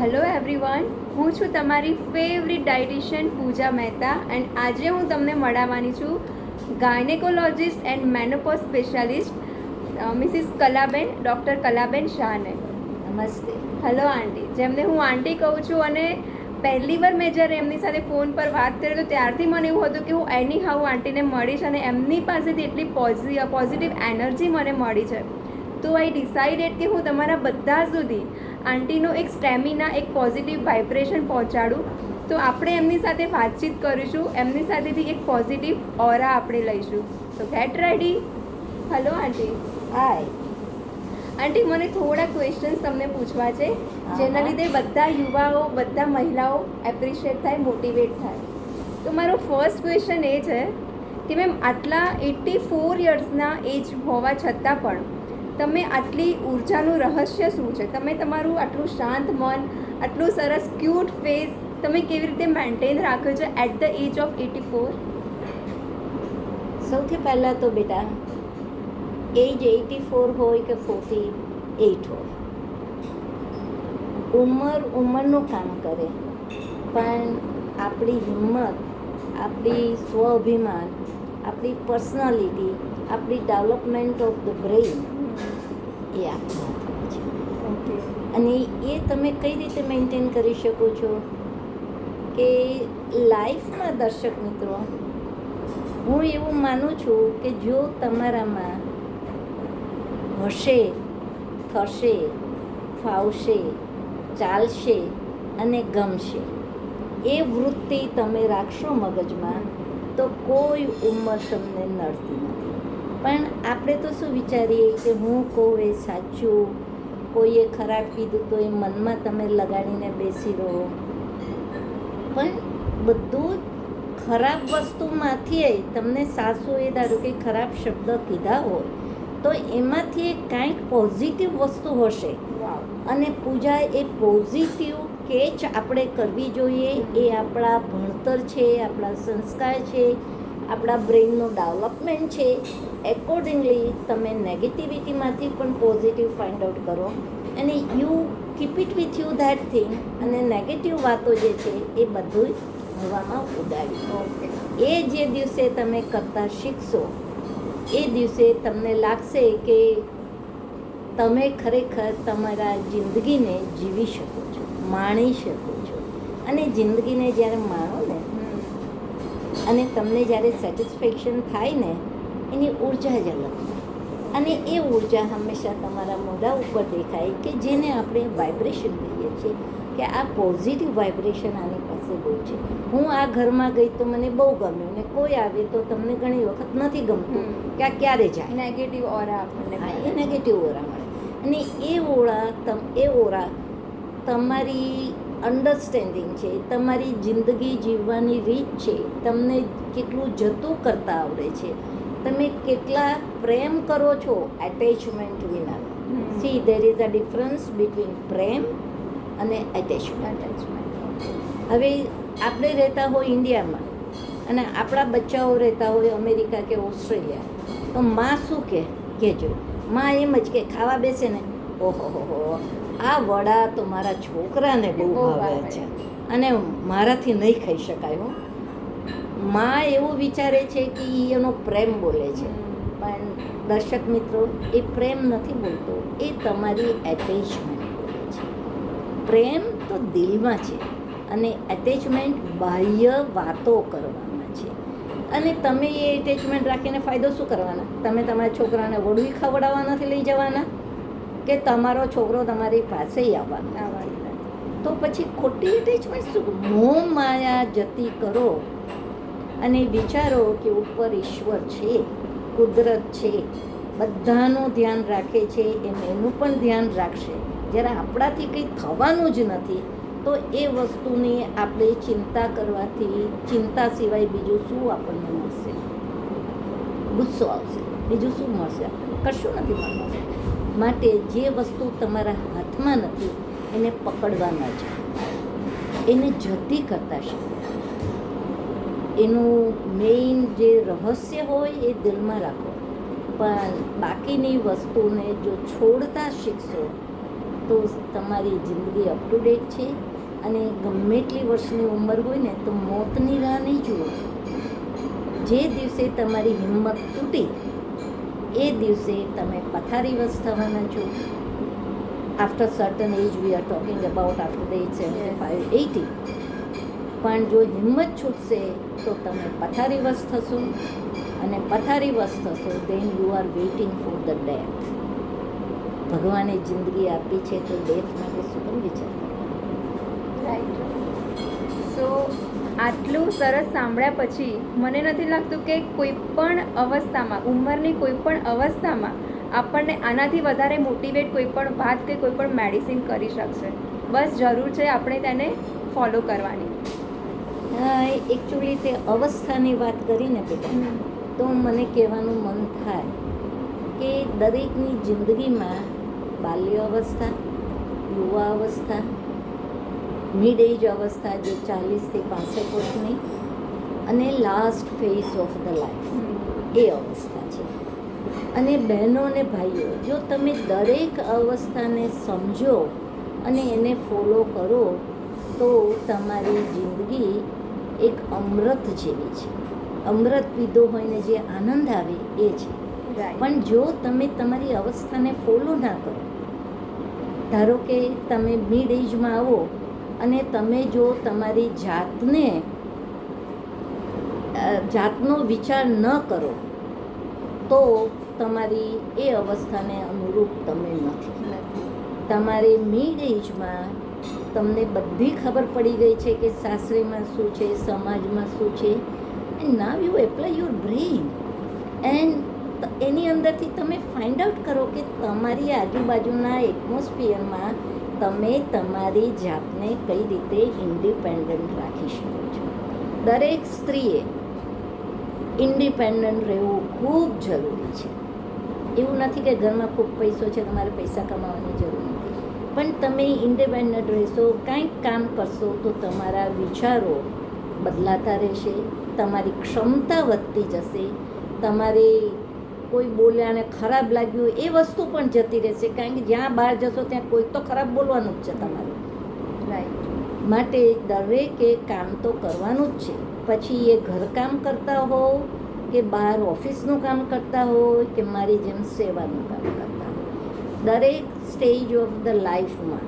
Hello everyone હું છું તમારી favourite dietitian Pooja Mehta and આજે હું તમને મળાવવાની છું gynaecologist and menopause specialist Mrs Kalaben doctor Kalaben શાહને. નમસ્તે. હેલો આંટી જેમને હું આંટી કહું છું અને પહેલી વાર મેં જ્યારે એમની સાથે ફોન પર વાત કરી તો ત્યારથી મને એવું હતું કે હું એની હાઉ આંટીને મળીશ અને એમની પાસેથી એટલી પોઝિટિવ પોઝિટિવ એનર્જી મને મળી છે તો આઈ ડિસાઇડેડ કે હું તમારા બધા સુધી આંટીનો એક સ્ટેમિના એક પોઝિટિવ વાઇબ્રેશન પહોંચાડું. તો આપણે એમની સાથે વાતચીત કરીશું. એમની સાથેથી એક પોઝિટિવ ઓરા આપણે લઈશું. તો get ready hello aunty. Hi aunty મને થોડા ક્વેશ્ચન્સ તમને પૂછવા છે. જેના લીધે બધા યુવાઓ બધા મહિલાઓ એપ્રિશિએટ થાય મોટિવેટ થાય. તો મારો ફર્સ્ટ ક્વેશ્ચન એ છે કે મેમ આટલા એટી ફોર યર્સના એજ હોવા છતાં પણ તમે આટલી ઉર્જાનું રહસ્ય શું છે? તમે તમારું આટલું શાંત મન, આટલું સરસ ક્યુટ ફેસ તમે કેવી રીતે મેન્ટેન રાખ્યો છે at the age of eighty four સૌથી પહેલાં તો બેટા એજ એટી ફોર હોય કે ફોર્ટી એટ હોય? ઉંમર ઉંમરનું કામ કરે, પણ આપણી હિંમત, આપણી સ્વ અભિમાન, આપણી પર્સનાલિટી આપણી ડેવલપમેન્ટ ઓફ ધ બ્રેઇન એ છે અને એ તમે કઈ રીતે મેન્ટેન કરી શકો છો? કે લાઈફમાં દર્શક મિત્રો હું એવું માનું છું કે જો તમારામાં હશે થશે ફાવશે ચાલશે અને ગમશે એ વૃત્તિ તમે રાખશો મગજમાં તો કોઈ ઉંમર તમને નડતી નથી. પણ આપણે તો શું વિચારીએ કે હું કહું એ સાચું કોઈએ ખરાબ કીધું તો એ મનમાં તમે લગાડીને બેસી રહો. પણ બધું ખરાબ વસ્તુમાંથી તમને સાસુ એ ધારો કે ખરાબ શબ્દ કીધા હોય તો એમાંથી કાંઈક પોઝિટિવ વસ્તુ હશે. અને પૂજા એ પોઝિટિવ કેચ આપણે કરવી જોઈએ. એ આપણા ભણતર છે આપણા સંસ્કાર છે આપણા બ્રેઇનનું ડેવલપમેન્ટ છે એકોર્ડિંગલી તમે નેગેટિવિટીમાંથી પણ પોઝિટિવ ફાઇન્ડ આઉટ કરો. અને you keep it with you that thing અને નેગેટિવ વાતો જે છે એ બધું હવામાં ઉડાવી દો એ જે દિવસે તમે કરતા શીખશો, એ દિવસે તમને લાગશે કે તમે ખરેખર તમારા જિંદગીને જીવી શકો છો, માણી શકો છો. અને જિંદગીને જ્યારે માણો અને તમને જ્યારે સેટિસ્ફેક્શન થાય ને એની ઊર્જા જ અલગ. અને એ ઊર્જા હંમેશા તમારા મોઢા ઉપર દેખાય કે જેને આપણે વાઇબ્રેશન કહીએ છીએ કે આ પોઝિટિવ વાઇબ્રેશન આની પાસે બહુ છે. હું આ ઘરમાં ગઈ તો મને બહુ ગમ્યું ને કોઈ આવે તો તમને ઘણી વખત નથી ગમતું કે આ ક્યારે જાય. નેગેટિવ ઓરા આપણને એ નેગેટિવ ઓરા મળે. અને એ ઓરા તમ એ ઓરા તમારી અન્ડરસ્ટેન્ડિંગ છે તમારી જિંદગી જીવવાની રીત છે તમને કેટલું જતું કરતા આવડે છે. તમે કેટલા પ્રેમ કરો છો એટેચમેન્ટ વિના. See there is a difference between પ્રેમ અને એટેચમેન્ટ એટેચમેન્ટ હવે આપણે રહેતા હોય ઇન્ડિયામાં અને આપણા બચ્ચાઓ રહેતા હોય અમેરિકા કે ઓસ્ટ્રેલિયા તો માં શું કહે કહેજો. માં એમ જ કે ખાવા બેસે ને ઓહો હો હો. આ વડા તો મારા છોકરાને બહુ ભાવે. છે. અને મારાથી નહીં ખાઈ શકાય હો. મા એવું વિચારે છે કે એનો પ્રેમ બોલે છે. પણ દર્શક મિત્રો એ પ્રેમ નથી બોલતો. એ તમારી એટેચમેન્ટ બોલે છે. પ્રેમ તો દિલમાં છે અને એટેચમેન્ટ બાહ્ય વાતો કરવામાં છે. અને તમે એ એટેચમેન્ટ રાખીને ફાયદો શું કરવાના? તમે તમારા છોકરાને વડું ખવડાવવા નથી લઈ જવાના? કે તમારો છોકરો તમારી પાસે આવવાનો. તો પછી ખોટી એટેચમેન્ટ શું? મોહ માયા જતી કરો અને વિચારો કે ઉપર ઈશ્વર છે કુદરત છે બધાનું ધ્યાન રાખે છે એમ એનું પણ ધ્યાન રાખશે. જ્યારે આપણાથી કંઈ થવાનું જ નથી તો એ વસ્તુની આપણે ચિંતા કરવાથી ચિંતા સિવાય બીજું શું આપણને મળશે? ગુસ્સો આવશે. બીજું શું મળશે? કશું નથી મળવાનું માટે જે વસ્તુ તમારા હાથમાં નથી, એને પકડવા ન જાઓ. એને જતી કરતા શીખો. એનું મેઇન જે રહસ્ય હોય એ દિલમાં રાખો. પણ બાકીની વસ્તુને જો છોડતા શીખશો, તો તમારી જિંદગી અપ ટુ ડેટ છે અને ગમે એટલી વર્ષની ઉંમર હોય ને, તો મોતની રાહ નહીં જુઓ. જે દિવસે તમારી હિંમત તૂટી એ દિવસે તમે પથારીવશ થવાના છો. After certain age we are talking about after the age seventy five eighty પણ જો હિંમત છૂટશે તો તમે પથારીવશ થશો. અને પથારીવશ થશો then you are waiting for the death ભગવાને જિંદગી આપી છે તો ડેથ માટે શું કેમ વિચાર સો આટલું સરસ સાંભળ્યા પછી મને નથી લાગતું કે કોઈ પણ અવસ્થામાં ઉંમરની કોઈ પણ અવસ્થામાં આપણને આનાથી વધારે મોટિવેટ કોઈ પણ વાત કે કોઈ પણ મેડિસિન કરી શકશે. બસ જરૂર છે આપણે તેને ફોલો કરવાની. એકચ્યુઅલી તે અવસ્થાની વાત કરીને બેટા. તો મને કહેવાનું મન થાય કે દરેકની જિંદગીમાં બાલ્ય અવસ્થા યુવા અવસ્થા મિડ એજ અવસ્થા જે ચાલીસથી પાસઠ વર્ષની અને last phase of the life એ અવસ્થા છે. અને બહેનો અને ભાઈઓ જો તમે દરેક અવસ્થાને સમજો અને એને ફોલો કરો તો તમારી જિંદગી એક અમૃત જેવી છે. અમૃત પીધો હોય ને જે આનંદ આવે એ છે. પણ જો તમે તમારી અવસ્થાને ફોલો ના કરો ધારો કે તમે મિડ એજમાં આવો અને તમે જો તમારી જાતને જાતનો વિચાર ન કરો તો તમારી એ અવસ્થાને અનુરૂપ તમે નથી. તમારે મિડ એજમાં તમને બધી ખબર પડી ગઈ છે કે સાસરીમાં શું છે સમાજમાં શું છે. And now you apply your brain and એની અંદરથી તમે ફાઇન્ડ આઉટ કરો કે તમારી આજુબાજુના એટમોસ્ફિયરમાં તમે તમારી જાતને કઈ રીતે ઇન્ડિપેન્ડન્ટ રાખી શકો છો? દરેક સ્ત્રીએ ઇન્ડિપેન્ડન્ટ રહેવું ખૂબ જરૂરી છે. એવું નથી કે ઘરમાં ખૂબ પૈસો છે, તમારે પૈસા કમાવાની જરૂર નથી. પણ તમે ઇન્ડિપેન્ડન્ટ રહેશો, કાંઈક કામ કરશો, તો તમારા વિચારો બદલાતા રહેશે, તમારી ક્ષમતા વધતી જશે, તમારે કોઈ બોલ્યા અને ખરાબ લાગ્યું એ વસ્તુ પણ જતી રહેશે. કારણ કે જ્યાં બહાર જશો ત્યાં કોઈક તો ખરાબ બોલવાનું જ છે તમારું. રાઈટ માટે દરેકે કામ તો કરવાનું જ છે. પછી એ ઘરકામ કરતા હો કે બહાર ઓફિસનું કામ કરતા હોય કે મારી જેમ સેવાનું કામ કરતા હોય. દરેક સ્ટેજ ઓફ ધ લાઈફમાં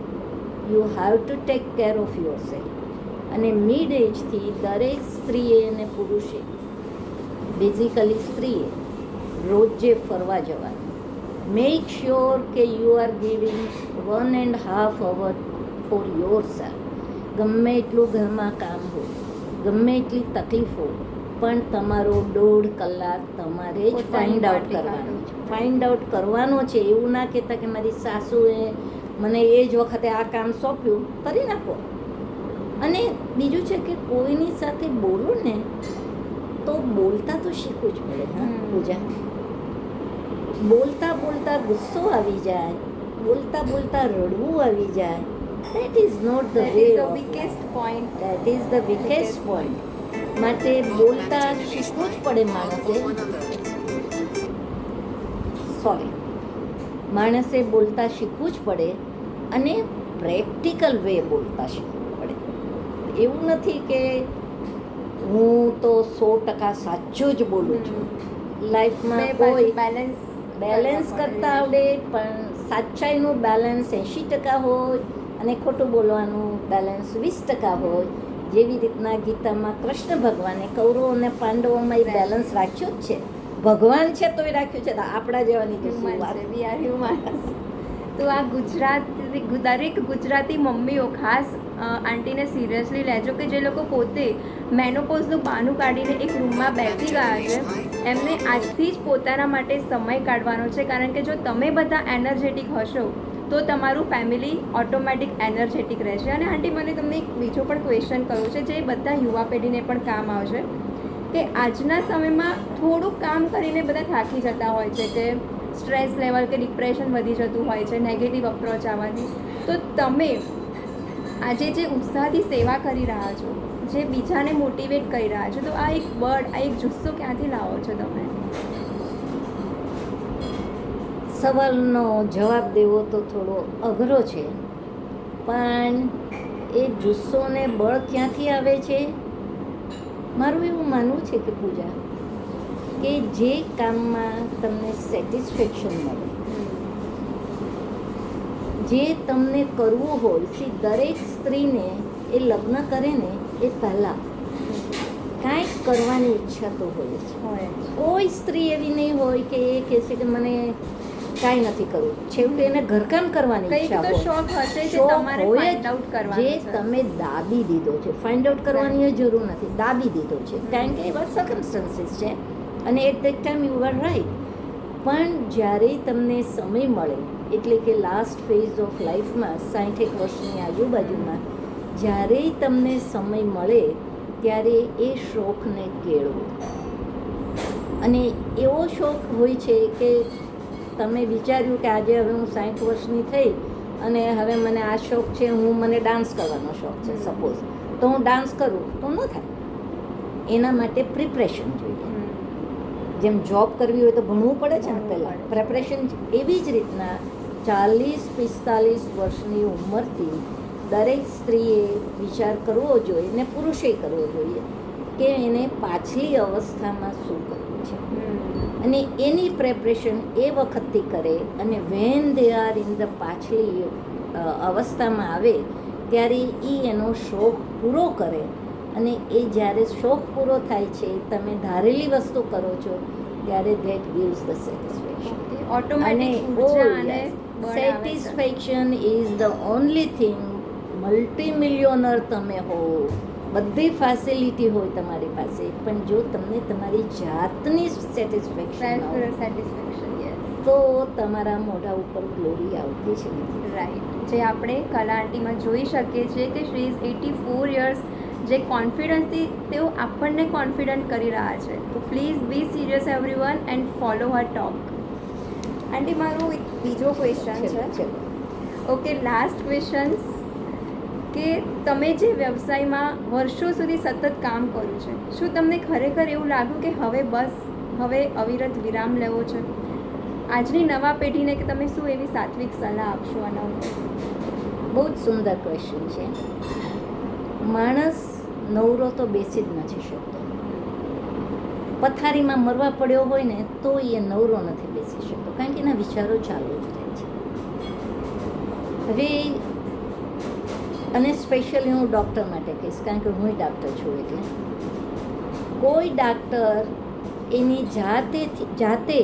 you have to take care of yourself અને મિડ એજથી દરેક સ્ત્રીએ અને પુરુષે બેઝિકલી સ્ત્રીએ રોજે ફરવા જવાનું. મેક શ્યોર કે you are giving one and half hour for yourself ગમે એટલું ઘરમાં કામ હોય ગમે એટલી તકલીફ હોય પણ તમારો દોઢ કલાક તમારે જ ફાઇન્ડ આઉટ કરવાનો. છે. ફાઇન્ડ આઉટ કરવાનો છે એવું ના કહેતા કે મારી સાસુએ મને એ જ વખતે આ કામ સોંપ્યું કરી નાખો. અને બીજું છે કે કોઈની સાથે બોલો ને તો બોલતા તો શીખવું જ પડે હા પૂજા. બોલતા બોલતા ગુસ્સો આવી જાય બોલતા બોલતા રડવું આવી જાય. That is not the way the of biggest that is the biggest point માટે બોલતા શીખવું જ પડે માણસે. સોરી માણસે બોલતા શીખવું જ પડે અને પ્રેક્ટિકલ વે બોલતા શીખવું પડે. એવું નથી કે હું તો સો ટકા સાચું જ બોલું છું. લાઈફમાં કોઈ બેલેન્સ બેલેન્સ કરતાં આવડે પણ સાચાઈનું બેલેન્સ એંશી ટકા હોય અને ખોટું બોલવાનું બેલેન્સ વીસ ટકા હોય. જેવી રીતના ગીતામાં કૃષ્ણ ભગવાને કૌરવો અને પાંડવોમાં એ બેલેન્સ રાખ્યું જ છે. ભગવાન છે તોય રાખ્યું છે તો આપણા જેવાની તો શું વાત? are તો આ ગુજરાત દરેક ગુજરાતી મમ્મીઓ ખાસ આંટીને સિરિયસલી લેજો કે જે લોકો પોતે મેનોપોઝનું બાનું કાઢીને એક રૂમમાં બેસી ગયા છે, એમને આજથી જ પોતાના માટે સમય કાઢવાનો છે. કારણ કે જો તમે બધા એનર્જેટિક હશો, તો તમારું ફેમિલી ઓટોમેટિક એનર્જેટિક રહેશે. અને આંટી, મને તમને એક બીજો પણ ક્વેશ્ચન કહ્યું છે, જે બધા યુવા પેઢીને પણ કામ આવશે, કે આજના સમયમાં થોડુંક કામ કરીને બધા થાકી જતા હોય છે, કે સ્ટ્રેસ લેવલ કે ડિપ્રેશન વધી જતું હોય છે નેગેટિવ અપ્રોચ આવવાથી. તો તમે આજે જે ઉત્સાહથી સેવા કરી રહ્યા છો, જે બીજાને મોટિવેટ કરી રહ્યા છો, તો આ એક બળ આ એક જુસ્સો ક્યાંથી લાવો છો તમે? સવાલનો જવાબ દેવો તો થોડો અઘરો છે, પણ એ જુસ્સો ને બળ ક્યાંથી આવે છે? મારું એવું માનવું છે કે પૂજા, કે જે કામમાં તમને સેટિસ્ફેક્શન મળે જે તમને કરવું હોય છે દરેક સ્ત્રીને એ લગ્ન કરે ને એ પહેલાં. કાંઈક કરવાની ઈચ્છા તો હોય છે કોઈ સ્ત્રી એવી નહીં હોય કે એ કહેશે કે મને કાંઈ નથી કરવું. છેવટે એને ઘરકામ કરવાની ઈચ્છા હોય. શોખ હશે જે તમારે હોય ફાઇન્ડ આઉટ કરવાનો જે તમે દાબી દીધો છે. ફાઇન્ડ આઉટ કરવાની એ જરૂર નથી. દાબી દીધો છે. કારણ કે એવા સર્કમસ્ટન્સીસ છે. અને at that time you are right પણ જ્યારે તમને સમય મળે એટલે કે લાસ્ટ ફેઝ ઓફ લાઈફમાં સાઠેક વર્ષની આજુબાજુમાં જ્યારે તમને સમય મળે ત્યારે એ શોખને કેળવો. અને એવો શોખ હોય છે કે તમે વિચાર્યું કે આજે હવે હું સાઠ વર્ષની થઈ અને હવે મને આ શોખ છે હું મને ડાન્સ કરવાનો શોખ છે સપોઝ તો હું ડાન્સ કરું તો ન થાય. એના માટે પ્રિપરેશન જોઈએ. જેમ જોબ કરવી હોય તો ભણવું પડે છે ને પહેલાં. પ્રેપરેશન એવી જ રીતના ચાલીસ પિસ્તાલીસ વર્ષની ઉંમરથી દરેક સ્ત્રીએ વિચાર કરવો જોઈએ ને પુરુષે કરવો જોઈએ કે એને પાછલી અવસ્થામાં શું કરવું છે અને એની પ્રેપરેશન એ વખતથી કરે અને when they are in the પાછલી અવસ્થામાં આવે ત્યારે એ એનો શોખ પૂરો કરે અને એ જ્યારે શોખ પૂરો થાય છે તમે ધારેલી વસ્તુ કરો છો ત્યારે that gives the satisfaction. Automatic અને. Satisfaction is the only thing multi millionaire તમે હો. બધી ફેસિલિટી હોય તમારી પાસે. પણ જો તમને તમારી જાતની સેટિસ્ફેક્શન સેટિસ્ફેક્શન તો તમારા મોઢા ઉપર ગ્લોરી આવતી છે રાઈટ જે આપણે કલા આંટીમાં જોઈ શકીએ છીએ કે Shri is eighty four years જે કોન્ફિડન્સથી તેઓ આપણને કોન્ફિડન્ટ કરી રહ્યા છે. તો please be serious everyone and follow her talk aunty મારો એક બીજો ક્વેશ્ચન છે. ઓકે લાસ્ટ ક્વેશ્ચન કે તમે જે વ્યવસાયમાં વર્ષો સુધી સતત કામ કર્યું છે શું તમને ખરેખર એવું લાગ્યું કે હવે બસ હવે અવિરત વિરામ લેવો છે? આજની નવા પેઢીને કે તમે શું એવી સાત્વિક સલાહ આપશો આના ઉપર? બહુ જ સુંદર ક્વેશ્ચન છે. માણસ નવરો તો બેસી જ નથી શકતો. પથારીમાં મરવા પડ્યો હોય ને તો એ નવરો નથી બેસી શકતો. કારણ કે એના વિચારો ચાલુ જ રહે છે. હવે અને સ્પેશિયલી હું ડૉક્ટર માટે કહીશ, કારણ કે હું ડૉક્ટર છું એટલે. કોઈ ડાક્ટર એની જાતે જાતે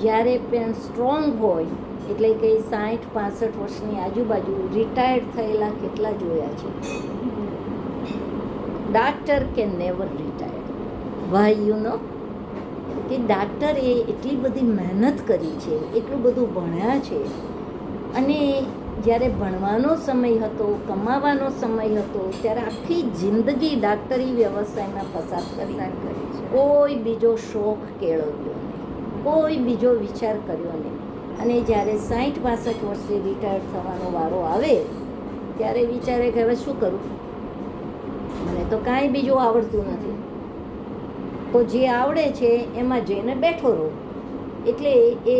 જ્યારે પણ સ્ટ્રોંગ હોય, એટલે કે સાઠ પાસઠ વર્ષની આજુબાજુ રિટાયર્ડ થયેલા કેટલા જોયા છે? Doctor can never retired why you know કે ડાક્ટરે એટલી બધી મહેનત કરી છે એટલું બધું ભણ્યા છે. અને જ્યારે ભણવાનો સમય હતો કમાવાનો સમય હતો ત્યારે આખી જિંદગી ડાક્ટરી વ્યવસાયમાં પસાર કરી. કરી કોઈ બીજો શોખ કેળવ્યો નહીં. કોઈ બીજો વિચાર કર્યો નહીં. અને જ્યારે સાઠ પાસઠ વર્ષે રિટાયર થવાનો વારો આવે ત્યારે વિચારે કે હવે શું કરું? મને તો કાંઈ બીજું આવડતું નથી. તો જે આવડે છે એમાં જઈને બેઠો રહો. એટલે એ.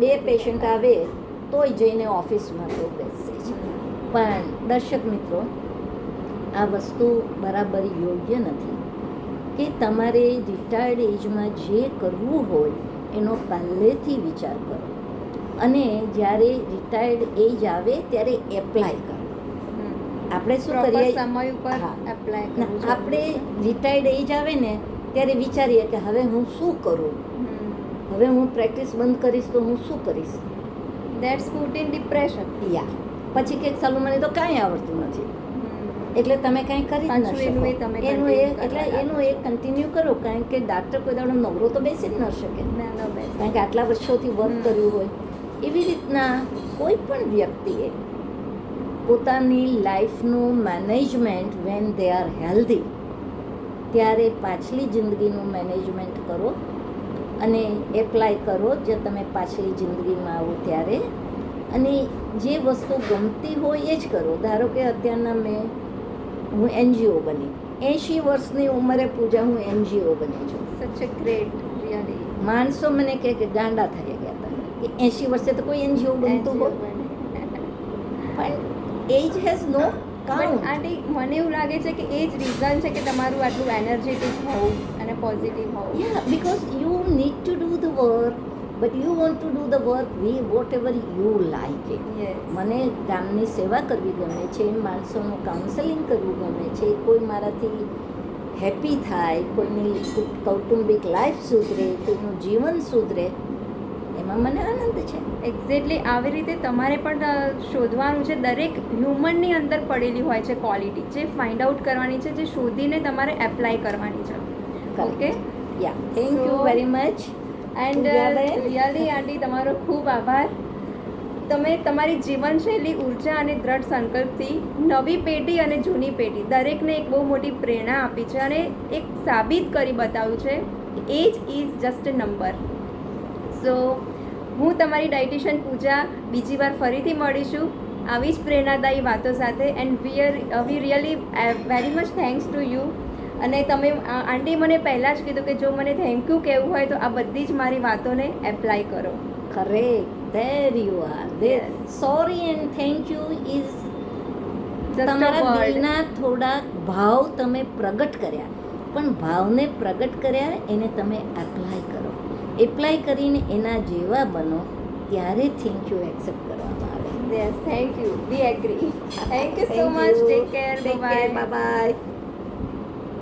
બે પેશન્ટ આવે તોય જઈને ઓફિસમાં તો બેસે છે પણ દર્શક મિત્રો આ વસ્તુ બરાબર યોગ્ય નથી. કે તમારે રિટાયર્ડ એજમાં જે કરવું હોય એનો પહેલેથી વિચાર કરો. અને જ્યારે રિટાયર્ડ એજ આવે ત્યારે એપ્લાય કરો. આપણે શું કરીએ? સમય ઉપર. એપ્લાય આપણે રિટાયર્ડ એજ આવે ને ત્યારે વિચારીએ કે હવે હું શું કરું? હવે હું પ્રેક્ટિસ બંધ કરીશ તો હું શું કરીશ? That's put in depression yeah. પછી કંઈક સાલું મને તો કાંઈ આવડતું નથી. એટલે તમે કાંઈ કરી ન શકો. તમે એનું એ એટલે એનું એ કન્ટિન્યુ કરો. કારણ કે ડાક્ટર કોઈ દાડો નવરો તો બેસી જ ન શકે. કારણ કે આટલા વર્ષોથી વર્ક કર્યું હોય. એવી રીતના કોઈ પણ વ્યક્તિએ પોતાની લાઈફનું management when they are healthy ત્યારે પાછલી જિંદગીનું મેનેજમેન્ટ કરો અને એપ્લાય કરો જે તમે પાછલી જિંદગીમાં આવો ત્યારે. અને જે વસ્તુ ગમતી હોય એ જ કરો. ધારો કે અત્યારના મેં હું એનજીઓ બની. એંશી વર્ષની ઉંમરે પૂજા હું એનજીઓ બની છું. સચ અ ગ્રેટ રિયલી માણસો મને કહે કે ગાંડા થઈ ગયા તમે. કે એંશી વર્ષે તો કોઈ એનજીઓ બનતું હોય. પણ age has no but aunty મને એવું લાગે છે કે એ જ રીઝન છે કે તમારું આટલું એનર્જેટિક હોવું અને પોઝિટિવ હોવું. Yeah because you need to do the work but you want to do the work we whatever you like it મને ગામની સેવા કરવી ગમે છે માણસોનું કાઉન્સેલિંગ કરવું ગમે છે કોઈ મારાથી હેપી થાય કોઈની કૌટુંબિક લાઈફ સુધરે કોઈનું જીવન સુધરે એમાં મને આનંદ છે. એક્ઝેક્ટલી આવી રીતે તમારે પણ શોધવાનું છે. દરેક હ્યુમનની અંદર પડેલી હોય છે ક્વોલિટી જે ફાઇન્ડ આઉટ કરવાની છે જે શોધીને તમારે એપ્લાય કરવાની છે. Okay yeah thank you very much and really aunty તમારો ખૂબ આભાર. તમે તમારી જીવનશૈલી ઊર્જા અને દ્રઢ સંકલ્પથી નવી પેઢી અને જૂની પેઢી દરેકને એક બહુ મોટી પ્રેરણા આપી છે અને એક સાબિત કરી બતાવ્યું છે. Age is just number so હું તમારી ડાયટિશિયન પૂજા બીજી વાર ફરીથી મળીશું. આવી જ પ્રેરણાદાયી વાતો સાથે and we are we really very much thanks to you અને તમે આંટી મને પહેલાં જ કીધું કે જો મને થેન્ક યુ કહેવું હોય તો આ બધી જ મારી વાતોને એપ્લાય કરો. Correct there you are there Yes. Sorry and thank you is તમારા. દિલના થોડાક ભાવ તમે પ્રગટ કર્યા. પણ ભાવને પ્રગટ કર્યા એને તમે એપ્લાય કરો. એપ્લાય કરીને એના જેવા બનો ત્યારે થેન્ક યુ એક્સેપ્ટ કરવામાં આવે. Yes thank you we agree thank you so much take care bye. Bye.